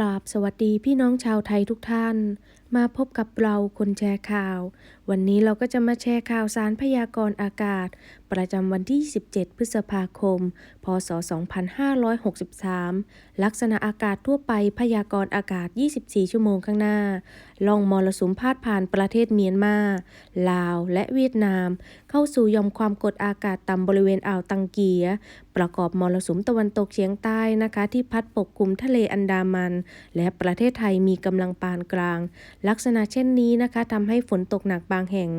ราบสวัสดีพี่น้องชาวไทยทุกท่าน มาพบกับเราคนแชร์ข่าว วันนี้เราก็จะมาแชร์ข่าวสารพยากรณ์อากาศ ประจำวันที่ 17 พฤษภาคม พศ 2563 ลักษณะอากาศทั่วไปพยากรณ์อากาศ 24 ชั่วโมงข้างหน้าล่องมรสุมพาดผ่านประเทศเมียนมา ลาว และเวียดนาม เข้าสู่ยอมความกดอากาศต่ำบริเวณอ่าวตังเกีย ประกอบมรสุมตะวันตกเฉียงใต้นะคะ ที่พัดปกคลุมทะเลอันดามัน และประเทศไทยมีกำลังปานกลางลักษณะเช่นนี้นะคะทำให้ฝนตกหนักบางแห่ง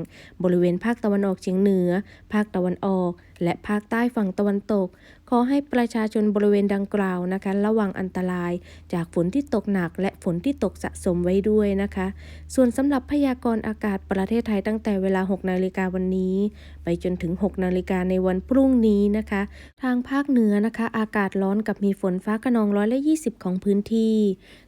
บริเวณภาคตะวันออกเฉียงเหนือ ภาคตะวันออก และภาคใต้ฝั่งตะวันตก ขอให้ประชาชนบริเวณดังกล่าวนะคะ ระวังอันตรายจากฝนที่ตกหนัก และฝนที่ตกสะสมไว้ด้วยนะคะ ส่วนสำหรับพยากรณ์อากาศประเทศไทยตั้งแต่เวลา 6 นาฬิกาวันนี้ ไปจนถึง 6 นาฬิกาในวันพรุ่งนี้นะคะ ทางภาคเหนือนะคะ อากาศร้อนกับมีฝนฟ้าขนองร้อยละ20 ของพื้นที่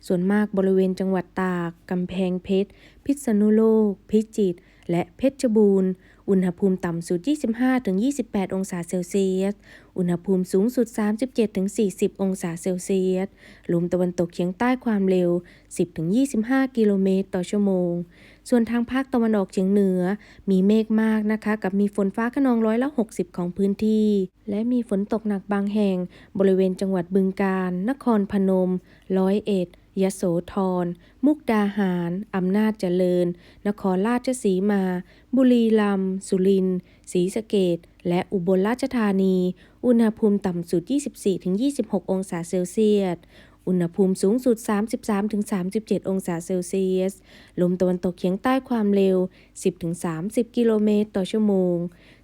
ส่วนมากบริเวณจังหวัดตากกำแพงเพชร พิษณุโลก พิจิตร และเพชรบูรณ์ อุณหภูมิต่ำสุด 25-28 องศาเซลเซียส อุณหภูมิสูงสุด 37-40 องศาเซลเซียส ลมตะวันตกเฉียงใต้ความเร็ว 10-25 กิโลเมตรต่อชั่วโมง ส่วนทางภาคตะวันออกเฉียงเหนือ มีเมฆมากนะคะ กับมีฝนฟ้าขนองร้อยละ 60 ของพื้นที่ และมีฝนตกหนักบางแห่ง บริเวณจังหวัดบึงกาฬ นครพนม ร้อยเอ็ด ยโสธร มุกดาหาร อำนาจเจริญ นครราชสีมา บุรีรัมย์ สุรินทร์ ศรีสะเกด และอุบลราชธานี อุณหภูมิต่ำสุด 24-26 องศาเซลเซียส อุณหภูมิสูงสุด 33-37 องศาเซลเซียส ลมตะวันตกเฉียงใต้ความเร็ว 10-30 กิโลเมตรต่อชั่วโมง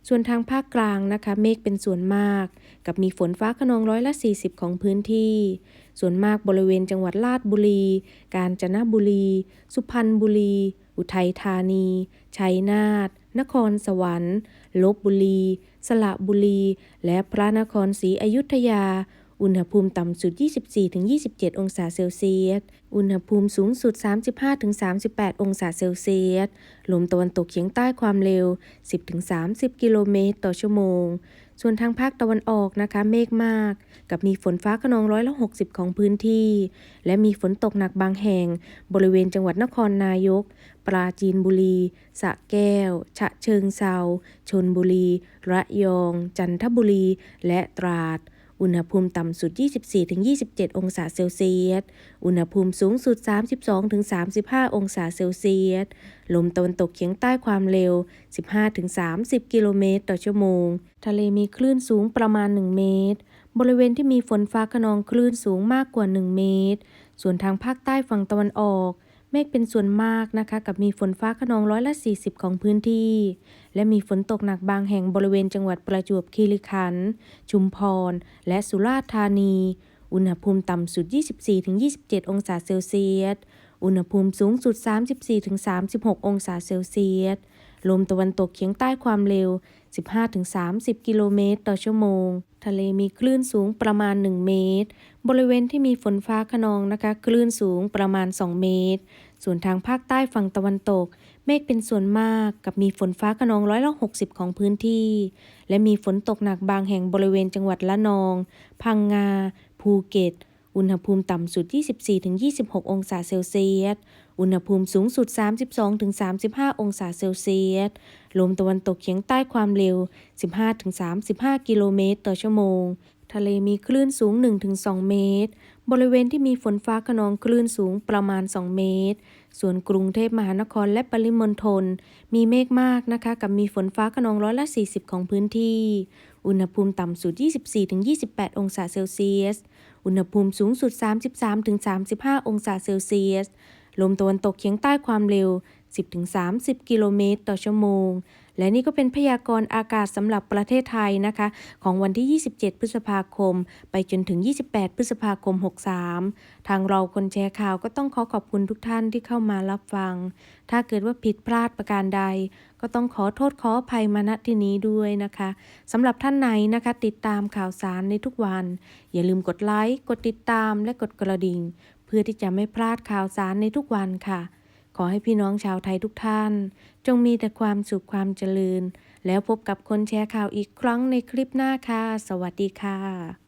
ส่วนทางภาคกลางนะคะ เมฆเป็นส่วนมาก กับมีฝนฟ้าขนองร้อยละ 40 ของพื้นที่ ส่วนมากบริเวณจังหวัดลาดบุรี กาญจนบุรี สุพรรณบุรี อุทัยธานี ชัยนาท นครสวรรค์ ลบบุรี สระบุรี และพระนครศรีอยุธยา อุณหภูมิต่ำสุด 24-27 องศาเซลเซียส อุณหภูมิสูงสุด 35-38 องศาเซลเซียส ลมตะวันตกเฉียงใต้ความเร็ว 10-30 กิโลเมตรต่อชั่วโมง ส่วนทางภาคตะวันออกนะคะเมฆมาก กับมีฝนฟ้าขนองร้อยละ 60 ของพื้นที่ และมีฝนตกหนักบางแห่ง บริเวณจังหวัดนครนายก ปราจีนบุรีสระแก้ว ฉะเชิงเซาชนบุรี ระยอง จันทบุรี และตราด อุณหภูมิต่ำสุด 24-27 องศาเซลเซียส อุณหภูมิสูงสุด 32-35 องศาเซลเซียส ลมตะวันตกเฉียงใต้ความเร็ว 15-30 กิโลเมตรต่อชั่วโมง ทะเลมีคลื่นสูงประมาณ 1 เมตร บริเวณที่มีฝนฟ้าขนองคลื่นสูงมากกว่า 1 เมตร ส่วนทางภาคใต้ฝั่งตะวันออก เมฆเป็นส่วนมากนะคะกับมีฝนฟ้าขนองร้อยละ 40 ของพื้นที่ และมีฝนตกหนักบางแห่งบริเวณจังหวัดประจวบคีรีขันธ์ชุมพร และสุราษฎร์ธานี อุณหภูมิต่ำสุด 24-27 องศาเซลเซียส อุณหภูมิสูงสุด 34-36 องศาเซลเซียส ลมตะวันตกเฉียงใต้ความเร็ว 15-30 กิโลเมตรต่อชั่วโมง ทะเลมีคลื่นสูงประมาณ 1 เมตร บริเวณที่มีฝนฟ้าขนองนะคะ คลื่นสูงประมาณ 2 เมตร ส่วนทางภาคใต้ฝั่งตะวันตก เมฆเป็นส่วนมากกับมีฝนฟ้าขนองร้อยละ60 ของพื้นที่ และมีฝนตกหนักบางแห่งบริเวณจังหวัดละนอง พังงา ภูเก็ต อุณหภูมิต่ำสุด 24-26 องศาเซลเซียส อุณหภูมิสูงสุด 32-35 องศาเซลเซียส ลมตะวันตกเฉียงใต้ความเร็ว 15-35 กิโลเมตรต่อชั่วโมง ทะเลมีคลื่นสูง 1-2 เมตร บริเวณที่มีฝนฟ้าขนองคลื่นสูงประมาณ 2 เมตร ส่วนกรุงเทพมหานครและปริมณฑลมีเมฆมากนะคะ กับมีฝนฟ้าขนองร้อยละ 40 ของพื้นที่ อุณหภูมิต่ำสุด 24-28 องศาเซลเซียส อุณหภูมิสูงสุด 33-35 องศาเซลเซียส ลมตะวันตกเฉียงใต้ความเร็ว 10-30 กิโลเมตรต่อชั่วโมง และนี่ก็เป็นพยากรณ์อากาศสำหรับประเทศไทยนะคะ ของวันที่ 27 พฤษภาคม ไปจนถึง 28 พฤษภาคม 63 ทางเราคนแชร์ข่าวก็ต้องขอขอบคุณทุกท่านที่เข้ามารับฟัง ถ้าเกิดว่าผิดพลาดประการใด ก็ต้องขอโทษขออภัยมาณที่นี้ด้วยนะคะสำหรับท่านไหนนะคะ ติดตามข่าวสารในทุกวัน อย่าลืมกดไลค์กดติดตามและกดกระดิ่ง เพื่อที่จะไม่พลาดข่าวสารในทุกวันค่ะ ขอให้พี่น้องชาวไทยทุกท่าน จงมีแต่ความสุขความเจริญ แล้วพบกับคนแชร์ข่าวอีกครั้งในคลิปหน้าค่ะ สวัสดีค่ะ